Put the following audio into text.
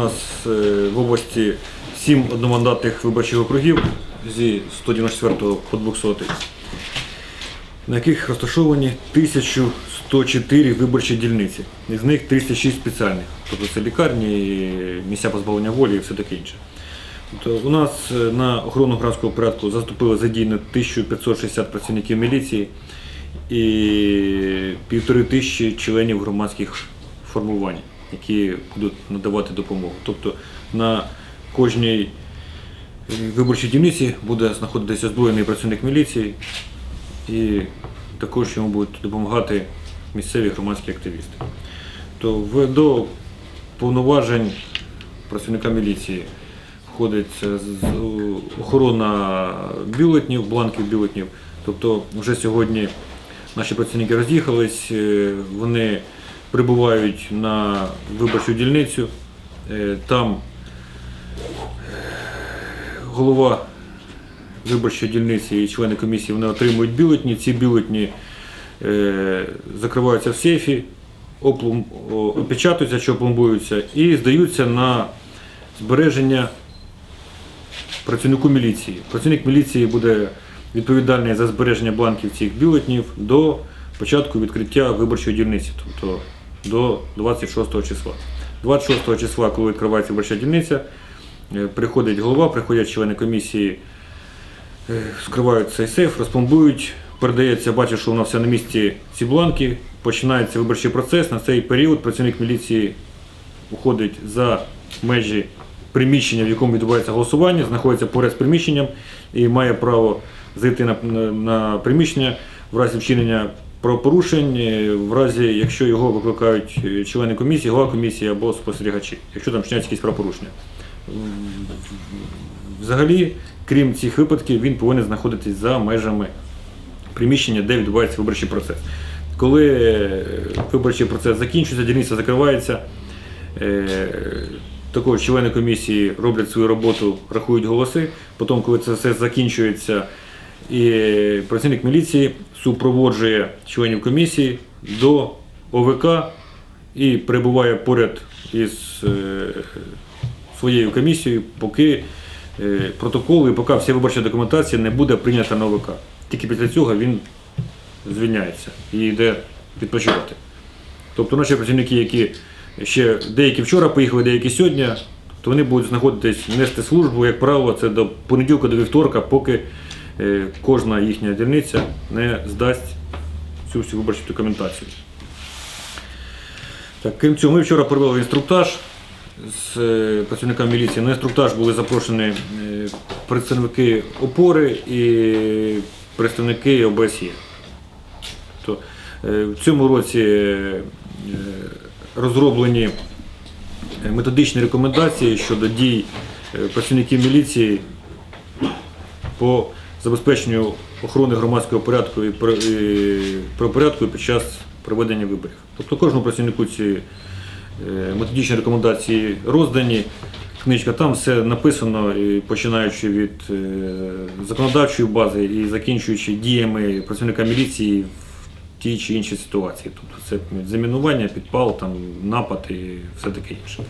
нас е, в області 7 одномандатних виборчих округів зі 194 по 200, на яких розташовані 1104 виборчі дільниці. Із них 306 спеціальних. Тобто це лікарні, місця позбавлення волі і все таке інше. Тобто у нас е, на охорону громадського порядку заступили задіяно 1560 працівників міліції і півтори тисячі членів громадських формувань, які будуть надавати допомогу. Тобто на кожній е, виборчій дільниці буде знаходитися озброєний працівник міліції і також йому будуть допомагати місцеві громадські активісти. То в- до повноважень працівника міліції входить е, охорона бюлетнів, бланків бюлетнів. Тобто вже сьогодні наші працівники роз'їхались, е, вони прибувають на виборчу дільницю. Е, Там голова виборчої дільниці і члени комісії вони отримують бюлетні. Ці бюлетні е, закриваються в сейфі, опечатуються чи опломбуються і здаються на збереження працівнику міліції. Працівник міліції буде відповідальний за збереження бланків цих бюлетнів до початку відкриття виборчої дільниці, тобто до 26 числа. 26 числа, коли відкривається виборча дільниця, е, приходить голова, приходять члени комісії, е, скривають цей сейф, розпломбують, передається, бачить, що у нас все на місці ці бланки, починається виборчий процес. На цей період працівник міліції уходить за межі приміщення, в якому відбувається голосування, знаходиться поряд з приміщенням і має право зайти на, на, на приміщення в разі вчинення правопорушень, е, в разі, якщо його викликають е, члени комісії, голова комісії або спостерігачі, якщо там вчиняються якісь правопорушення. Взагалі, крім цих випадків, він повинен знаходитись за межами приміщення, де відбувається виборчий процес. Коли е, виборчий процес закінчується, дільниця закривається, також члени комісії роблять свою роботу, рахують голоси. Потім, коли це все закінчується, і працівник міліції супроводжує членів комісії до ОВК і перебуває поряд із е, своєю комісією, поки е, протоколи, поки вся виборча документація не буде прийнята на ОВК. Тільки після цього він звільняється і йде відпочивати. Тобто наші працівники, які ще деякі вчора поїхали, деякі сьогодні, то вони будуть знаходитись, нести службу, як правило, це до понеділка, до вівторка, поки кожна їхня дільниця не здасть цю всю виборчу документацію. Так, крім цього, ми вчора провели інструктаж з е, працівниками міліції. На інструктаж були запрошені е, представники опори і представники ОБСЄ. То, е, в цьому році е, розроблені е, методичні рекомендації щодо дій е, працівників міліції по забезпеченню охорони громадського порядку і про- і правопорядку під час проведення виборів. Тобто кожному працівнику ці е, методичні рекомендації роздані. Книжка там все написано, починаючи від е, законодавчої бази і закінчуючи діями працівника міліції в тій чи іншій ситуації. Тобто це замінування, підпал, там, напад і все таке інше.